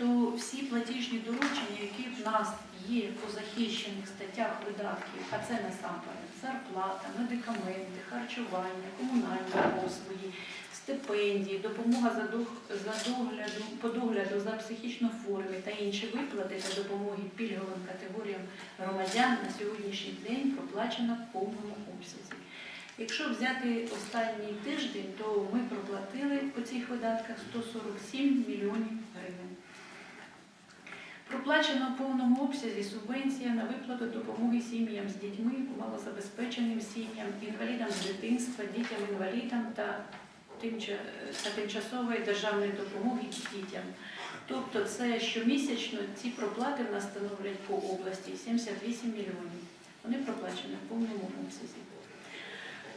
то всі платіжні доручення, які в нас є по захищених статтях видатків, а це насамперед зарплата, медикаменти, харчування, комунальні послуги, стипендії, допомога за, догляду, по догляду за психічно хворими та інші виплати та допомоги пільговим категоріям громадян на сьогоднішній день проплачено в повному обсязі. Якщо взяти останній тиждень, то ми проплатили по цих видатках 147 мільйонів гривень. Проплачено в повному обсязі субвенція на виплату допомоги сім'ям з дітьми, малозабезпеченим сім'ям, інвалідам з дитинства, дітям-інвалідам та, та тимчасової державної допомоги дітям. Тобто це щомісячно ці проплати в нас становлять по області 78 мільйонів. Вони проплачені в повному обсязі.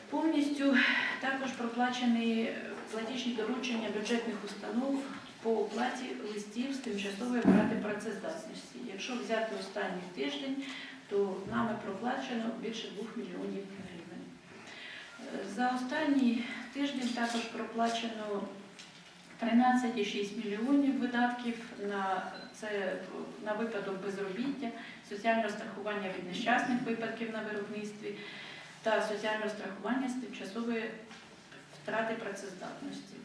Повністю також проплачені платіжні доручення бюджетних установ по оплаті листів з тимчасової втрати працездатності. Якщо взяти останній тиждень, то нами проплачено більше 2 мільйонів гривень. Е, За останній тиждень також проплачено 13,6 мільйонів видатків на це на випадок безробіття, соціальне страхування від нещасних випадків на виробництві та соціальне страхування з тимчасової втрати працездатності.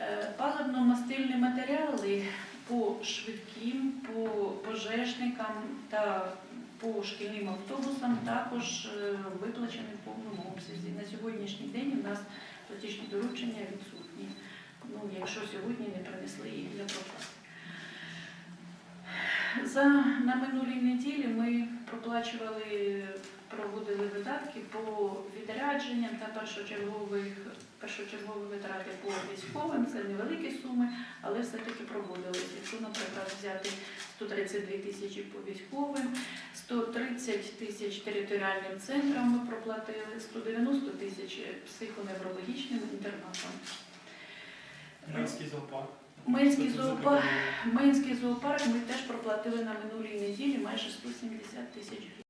Е, Паливно-мастильні матеріали по швидким, по пожежникам та по шкільним автобусам також е, виплачені в повному обсязі. На сьогоднішній день у нас платіжні доручення відсутні. Ну, якщо сьогодні не принесли їх для проплати. За на минулій неділі ми проплачували, проводили видатки по відрядженням та першочергових першочергові витрати по військовим. Це невеликі суми, але все-таки проводилися. Якщо, наприклад, взяти 132 тисячі по військовим, 130 тисяч територіальним центрам ми проплатили, 190 тисяч психоневрологічним інтернатам. Громадський зоопарк. Менський зоопарк. Менський зоопарк ми теж проплатили на минулій неділі майже 170 тисяч гривень.